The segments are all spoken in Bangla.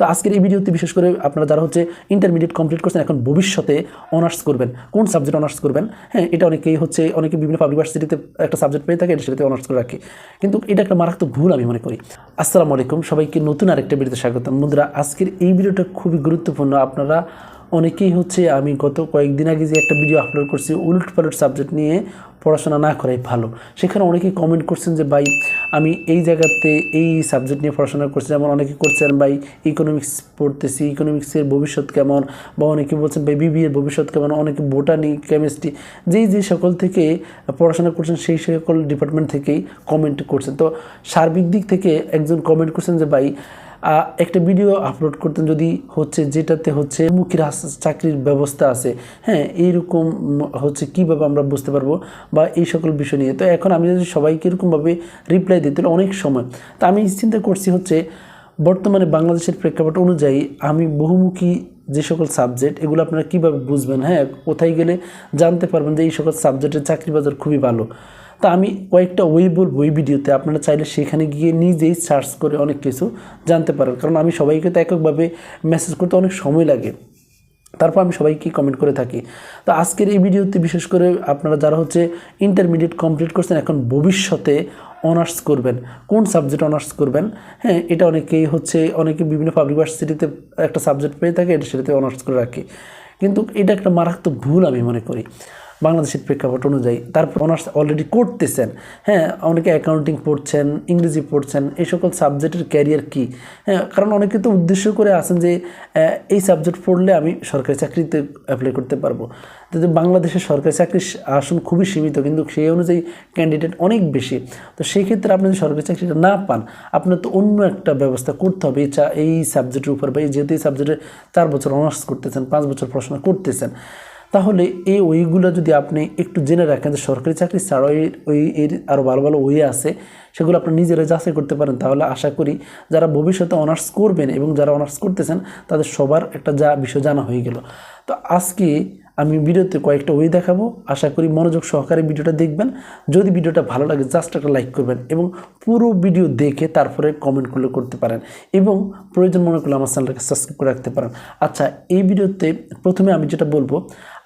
তো আজকের এই ভিডিওতে বিশেষ করে আপনারা যারা হচ্ছে ইন্টারমিডিয়েট কমপ্লিট করছেন, এখন ভবিষ্যতে অনার্স করবেন, কোন সাবজেক্ট অনার্স করবেন হ্যাঁ এটা অনেকেই হচ্ছে, অনেকে বিভিন্ন পাবলিক ভার্সিটিতে একটা সাবজেক্ট পেয়ে থাকে, সেটাতে অনার্স করে রাখে। কিন্তু এটা একটা মারাত্মক ভুল আমি মনে করি। আসসালামু আলাইকুম, সবাইকে নতুন আরেকটা ভিডিওতে স্বাগতম। বন্ধুরা, আজকের এই ভিডিওটা খুবই গুরুত্বপূর্ণ। আপনারা অনেকেই হচ্ছে আমি গত কয়েকদিন আগে যে একটা ভিডিও আপলোড করছি উলট পালট সাবজেক্ট নিয়ে পড়াশোনা না করাই ভালো। সেখানে অনেকেই কমেন্ট করছেন যে, ভাই, আমি এই জায়গাতে এই সাবজেক্ট নিয়ে পড়াশোনা করছি। যেমন অনেকে করছেন, ভাই ইকোনমিক্স পড়তেছি ইকোনমিক্সের ভবিষ্যৎ কেমন? বা অনেকে বলছেন, ভাই বিবি এর ভবিষ্যৎ কেমন? অনেকে বোটানি কেমিস্ট্রি যেই যে সকল থেকে পড়াশোনা করছেন, সেই সকল ডিপার্টমেন্ট থেকেই কমেন্ট করছেন। তো সার্বিক দিক থেকে একজন কমেন্ট করছেন যে, ভাই একটা ভিডিও আপলোড করতেন যদি হচ্ছে যেটাতে হচ্ছে মুখের চাকরির ব্যবস্থা আছে। হ্যাঁ এইরকম হচ্ছে কীভাবে আমরা বুঝতে পারব বা এই সকল বিষয় নিয়ে। তো এখন আমি যদি সবাইকে এরকমভাবে রিপ্লাই দিই, তাহলে অনেক সময়। তা আমি চিন্তা করছি হচ্ছে বর্তমানে বাংলাদেশের প্রেক্ষাপট অনুযায়ী আমি বহুমুখী যে সকল সাবজেক্ট এগুলো আপনারা কীভাবে বুঝবেন? হ্যাঁ কোথায় গেলে জানতে পারবেন যে এই সকল সাবজেক্টের চাকরি বাজার খুবই ভালো। তা আমি কয়েকটা ওই বলব, ওই ভিডিওতে। আপনারা চাইলে সেখানে গিয়ে নিজেই সার্চ করে অনেক কিছু জানতে পারেন কারণ আমি সবাইকে তো এককভাবে মেসেজ করতে অনেক সময় লাগে। তারপর আমি সবাইকে কমেন্ট করে থাকি। তো আজকের এই ভিডিওতে বিশেষ করে আপনারা যারা হচ্ছে ইন্টারমিডিয়েট কমপ্লিট করছেন, এখন ভবিষ্যতে অনার্স করবেন। কোন সাবজেক্ট অনার্স করবেন? হ্যাঁ এটা অনেকেই হচ্ছে, অনেকে বিভিন্ন পাবলিক ভার্সিটিতে একটা সাবজেক্ট পেয়ে থাকে, এটা সেটাতে অনার্স করে রাখি। কিন্তু এটা একটা মারাত্মক ভুল আমি মনে করি। বাংলাদেশের প্রেক্ষাপট অনুযায়ী। তারপর অনার্স অলরেডি করতেছেন। হ্যাঁ অনেকে অ্যাকাউন্টিং পড়ছেন, ইংরেজি পড়ছেন, এই সকল সাবজেক্টের ক্যারিয়ার কী? হ্যাঁ কারণ অনেকে তো উদ্দেশ্য করে আছেন যে এই সাবজেক্ট পড়লে আমি সরকারি চাকরিতে অ্যাপ্লাই করতে পারব। কিন্তু বাংলাদেশের সরকারি চাকরির আসন খুবই সীমিত, কিন্তু সেই অনুযায়ী ক্যান্ডিডেট অনেক বেশি। তো সেই ক্ষেত্রে আপনি যদি সরকারি চাকরিটা না পান, আপনার তো অন্য একটা ব্যবস্থা করতে হবে। এই সাবজেক্টের উপর বা এই যেহেতু এই সাবজেক্টে চার বছর অনার্স করতেছেন, পাঁচ বছর পড়াশোনা করতেছেন। তাহলে এই ওইগুলো যদি আপনি একটু জেনে রাখেন যে সরকারি চাকরি ছাড়াও ওই এর আরও ভালো ভালো ওয়ে আছে, সেগুলো আপনি নিজেরা যাচাই করতে পারেন। তাহলে আশা করি যারা ভবিষ্যতে অনার্স করবেন এবং যারা অনার্স করতেছেন, তাদের সবার একটা যা বিষয় জানা হয়ে গেল। তো আজকে আমি ভিডিওতে কয়েকটা ওই দেখাবো। আশা করি মনোযোগ সহকারে ভিডিওটা দেখবেন। যদি ভিডিওটা ভালো লাগে, জাস্ট একটা লাইক করবেন এবং পুরো ভিডিও দেখে তারপরে কমেন্ট করলে করতে পারেন এবং প্রয়োজন মনে করলে আমার চ্যানেলটাকে সাবস্ক্রাইব করে রাখতে পারেন। আচ্ছা এই ভিডিওতে প্রথমে আমি যেটা বলব,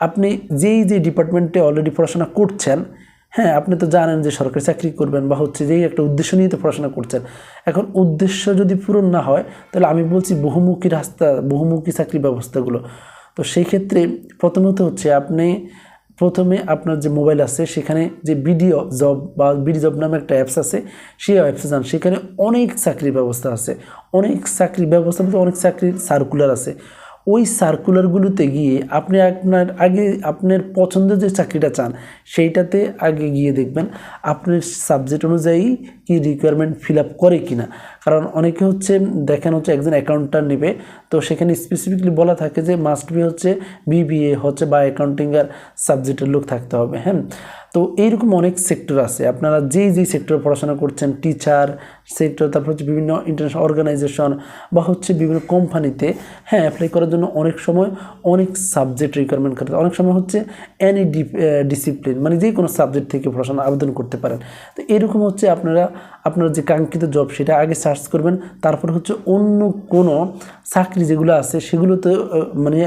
আপনি যেই যে ডিপার্টমেন্টে অলরেডি পড়াশোনা করছেন হ্যাঁ আপনি তো জানেন যে সরকারি চাকরি করবেন বা হচ্ছে যেই একটা উদ্দেশ্য নিয়ে তো পড়াশোনা করছেন। এখন উদ্দেশ্য যদি পূরণ না হয়, তাহলে আমি বলছি বহুমুখী রাস্তা, বহুমুখী চাকরি ব্যবস্থাগুলো। তো সেই ক্ষেত্রে প্রথমত হচ্ছে আপনি প্রথমে আপনার যে মোবাইল আছে, সেখানে যে বিডিও জব বা বিডি জব নামে একটা অ্যাপস আছে, সেই অ্যাপসে যান। সেখানে অনেক চাকরির ব্যবস্থা আছে। অনেক চাকরির ব্যবস্থা অনেক চাকরির সার্কুলার আছে। ওই সার্কুলারগুলোতে গিয়ে আপনি আপনার আগে আপনার পছন্দের যে চাকরিটা চান, সেইটাতে আগে গিয়ে দেখবেন আপনার সাবজেক্ট অনুযায়ী কি রিকোয়ারমেন্ট ফিল আপ করে কিনা। কারণ অনেকে হচ্ছে দেখেন হচ্ছে একজন অ্যাকাউন্টার নেবে, তো সেখানে স্পেসিফিকলি বলা থাকে যে মাস্ট বি হচ্ছে বিবিএ হচ্ছে বা অ্যাকাউন্টিংয়ের সাবজেক্টের লোক থাকতে হবে হ্যাঁ? তো এইরকম অনেক সেক্টর আছে আপনারা যেই যেই সেক্টরে পড়াশোনা করছেন টিচার সেক্টর তারপর হচ্ছে বিভিন্ন ইন্টারন্যাশনাল অর্গানাইজেশন বা হচ্ছে বিভিন্ন কোম্পানিতে হ্যাঁ অ্যাপ্লাই করার জন্য অনেক সময় অনেক সাবজেক্ট রিকোয়ারমেন্ট হয়। অনেক সময় হচ্ছে অ্যানি ডিসিপ্লিন মানে যে কোনো সাবজেক্ট থেকে পড়াশোনা আবেদন করতে পারেন তো এরকম হচ্ছে আপনারা, আপনার যে কাঙ্ক্ষিত জব সেটা আগে সার্চ করবেন, তারপর হচ্ছে অন্য কোনো চাকরি যেগুলো আছে, সেগুলোতে মানে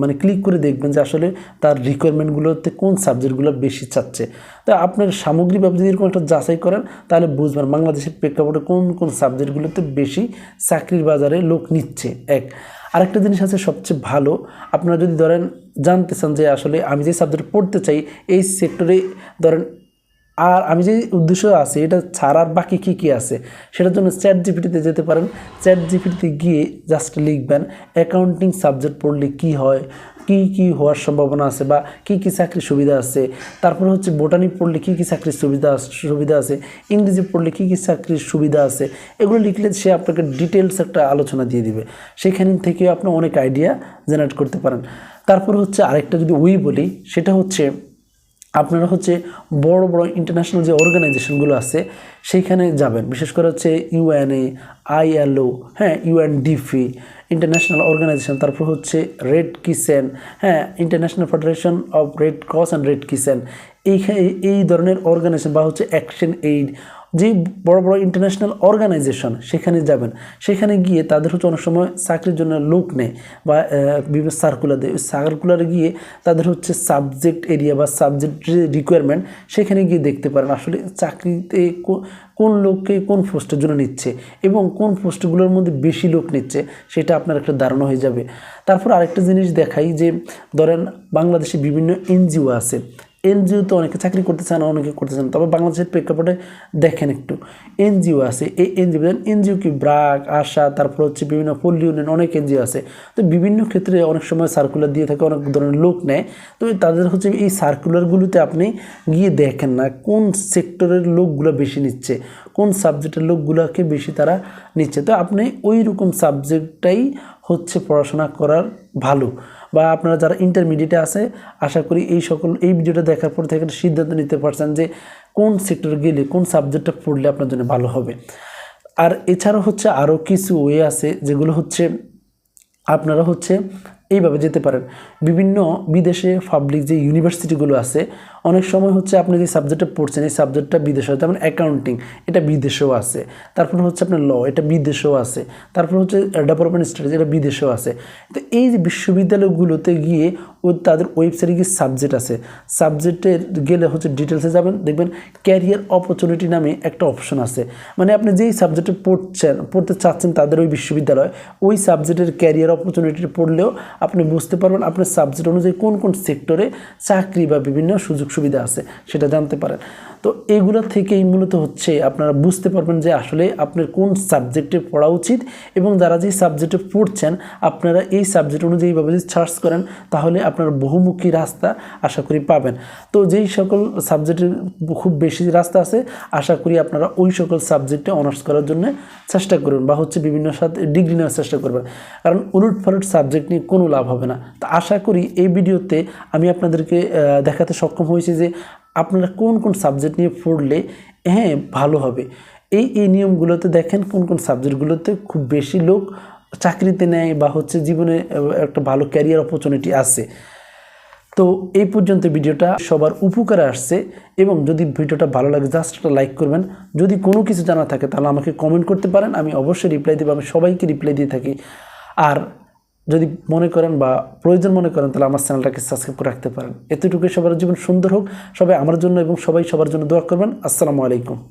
মানে ক্লিক করে দেখবেন যে আসলে তার রিকোয়ারমেন্টগুলোতে কোন সাবজেক্টগুলো বেশি চাচ্ছে। তো আপনার সামগ্রিকভাবে যদি এরকম একটা যাচাই করেন, তাহলে বুঝবেন বাংলাদেশের প্রেক্ষাপটে কোন কোন সাবজেক্টগুলোতে বেশি চাকরির বাজারে লোক নিচ্ছে, এক। আরেকটা জিনিস আছে সবচেয়ে ভালো, আপনারা যদি ধরেন জানতে চান যে আসলে আমি যে সাবজেক্ট পড়তে চাই, এই সেক্টরে ধরেন আর আমি যে উদ্দেশ্য আছে, এটা ছাড়ার বাকি কী কী আছে? সেটার জন্য চ্যাট জিপিটিতে যেতে পারেন। চ্যাট জিপিটিতে গিয়ে জাস্ট লিখবেন অ্যাকাউন্টিং সাবজেক্ট পড়লে কি হয়, কি কি হওয়ার সম্ভাবনা আছে বা কি কি চাকরির সুবিধা আছে। তারপরে হচ্ছে বোটানি পড়লে কি কি চাকরির সুবিধা সুবিধা আছে। ইংরেজি পড়লে কি কি চাকরির সুবিধা আছে। এগুলো লিখলে সে আপনাকে ডিটেলস একটা আলোচনা দিয়ে দিবে। সেখান থেকে আপনি অনেক আইডিয়া জেনারেট করতে পারেন। তারপর হচ্ছে আরেকটা যদি ওই বলি, সেটা হচ্ছে আপনারা হচ্ছে বড় বড় ইন্টারন্যাশনাল যে অর্গানাইজেশনগুলো আছে, সেইখানে যাবেন। বিশেষ করে হচ্ছে ইউএনএ আইএলও হ্যাঁ ইউএনডিপি ইন্টারন্যাশনাল অর্গানাইজেশন তারপর হচ্ছে রেড কিসেন হ্যাঁ international federation of red cross and red crescent এইখানে এই ধরনের অর্গানাইজেশন বা হচ্ছে অ্যাকশন এইড যে বড় বড় ইন্টারন্যাশনাল অর্গানাইজেশন সেখানে যাবেন। সেখানে গিয়ে তাদের হচ্ছে অনেক সময় চাকরির জন্য লোক নেয় বা বিভিন্ন সার্কুলার দেয়। ওই সার্কুলারে গিয়ে তাদের হচ্ছে সাবজেক্ট এরিয়া বা সাবজেক্ট রিকোয়ারমেন্ট সেখানে গিয়ে দেখতে পারেন আসলে চাকরিতে কোন লোককে কোন পোস্টের জন্য নিচ্ছে এবং কোন পোস্টগুলোর মধ্যে বেশি লোক নিচ্ছে সেটা আপনার একটা ধারণা হয়ে যাবে। তারপর আরেকটা জিনিস দেখাই যে, ধরেন বাংলাদেশে বিভিন্ন এনজিও আছে। এনজিও তো অনেকে চাকরি করতে চান অনেকে করতে চান তবে বাংলাদেশের প্রেক্ষাপটে দেখেন একটু। এনজিও আছে, এই এনজিও এনজিও কি ব্রাক, আশা, তারপর হচ্ছে বিভিন্ন পল্লী উন্নয়ন, অনেক এনজিও আছে। তো বিভিন্ন ক্ষেত্রে অনেক সময় সার্কুলার দিয়ে থাকে, অনেক ধরনের লোক নেয়। তো তাদের হচ্ছে এই সার্কুলারগুলোতে আপনি গিয়ে দেখেন না কোন সেক্টরের লোকগুলো বেশি নিচ্ছে, কোন সাবজেক্টের লোকগুলোকে বেশি তারা নিচ্ছে। তো আপনি ওই রকম সাবজেক্টটাই হচ্ছে পড়াশোনা করার ভালো। বা আপনারা যারা ইন্টারমিডিয়েটে আছে, আশা করি এই সকল, এই ভিডিওটা দেখার পর থেকে সিদ্ধান্ত নিতে পারছেন যে কোন সেক্টর গেলে, কোন সাবজেক্টটা পড়লে আপনার জন্য ভালো হবে। আর এছাড়াও হচ্ছে আরও কিছু ওয়ে আছে, যেগুলো হচ্ছে আপনারা হচ্ছে এইভাবে যেতে পারেন। বিভিন্ন বিদেশে পাবলিক যে ইউনিভার্সিটিগুলো আছে অনেক সময় হচ্ছে আপনি যে সাবজেক্টটা পড়ছেন, এই সাবজেক্টটা বিদেশে হয় যেমন অ্যাকাউন্টিং এটা বিদেশেও আছে। তারপর হচ্ছে আপনার ল এটা বিদেশেও আছে। তারপর হচ্ছে ডেভেলপমেন্ট স্টাডিজ এটা বিদেশেও আছে। তো এই যে বিশ্ববিদ্যালয়গুলোতে গিয়ে ও তাদের ওয়েবসাইটে গিয়ে সাবজেক্ট আছে। সাবজেক্টে গেলে হচ্ছে ডিটেলসে যাবেন, দেখবেন ক্যারিয়ার অপরচুনিটি নামে একটা অপশন আছে। মানে আপনি যেই সাবজেক্টে পড়ছেন, পড়তে চাচ্ছেন তাদের ওই বিশ্ববিদ্যালয়, ওই সাবজেক্টের ক্যারিয়ার অপরচুনিটি পড়লেও আপনি বুঝতে পারবেন আপনার সাবজেক্ট অনুযায়ী কোন কোন সেক্টরে চাকরি বা বিভিন্ন সুযোগ সুবিধা আছে সেটা জানতে পারেন। তো এগুলো থেকেই মূলত হচ্ছে আপনারা বুঝতে পারবেন যে আসলে আপনার কোন সাবজেক্টে পড়া উচিত এবং যারা যে সাবজেক্টে পড়ছেন, আপনারা এই সাবজেক্ট অনুযায়ী এইভাবে যদি সার্চ করেন, তাহলে আপনার বহুমুখী রাস্তা আশা করি পাবেন। তো যেই সকল সাবজেক্টের খুব বেশি রাস্তা আছে, আশা করি আপনারা ওই সকল সাবজেক্টে অনার্স করার জন্য চেষ্টা করবেন বা হচ্ছে বিভিন্ন সাথে ডিগ্রি নেওয়ার চেষ্টা করবেন। কারণ উলট ফালট সাবজেক্ট নিয়ে কোনো লাভ হবে না। তো আশা করি এই ভিডিওতে আমি আপনাদেরকে দেখাতে সক্ষম হয়েছি যে আপনারা কোন কোন সাবজেক্ট নিয়ে পড়লে হ্যাঁ ভালো হবে। এই এই নিয়মগুলোতে দেখেন কোন কোন সাবজেক্টগুলোতে খুব বেশি লোক চাকরিতে নেয় বা হচ্ছে জীবনে একটা ভালো ক্যারিয়ার অপরচুনিটি আছে। তো এই পর্যন্ত ভিডিওটা সবার উপকারে আসছে এবং যদি ভিডিওটা ভালো লাগে জাস্ট একটা লাইক করবেন। যদি কোনো কিছু জানা থাকে, তাহলে আমাকে কমেন্ট করতে পারেন। আমি অবশ্যই রিপ্লাই দেবো। আমি সবাইকে রিপ্লাই দিয়ে থাকি। আর যদি মনে করেন বা প্রয়োজন মনে করেন, তাহলে আমার চ্যানেলটাকে সাবস্ক্রাইব করে রাখতে পারেন। এতটুকুই সবার জীবন সুন্দর হোক। সবাই আমার জন্য এবং সবাই সবার জন্য দোয়া করবেন। আসসালামু আলাইকুম।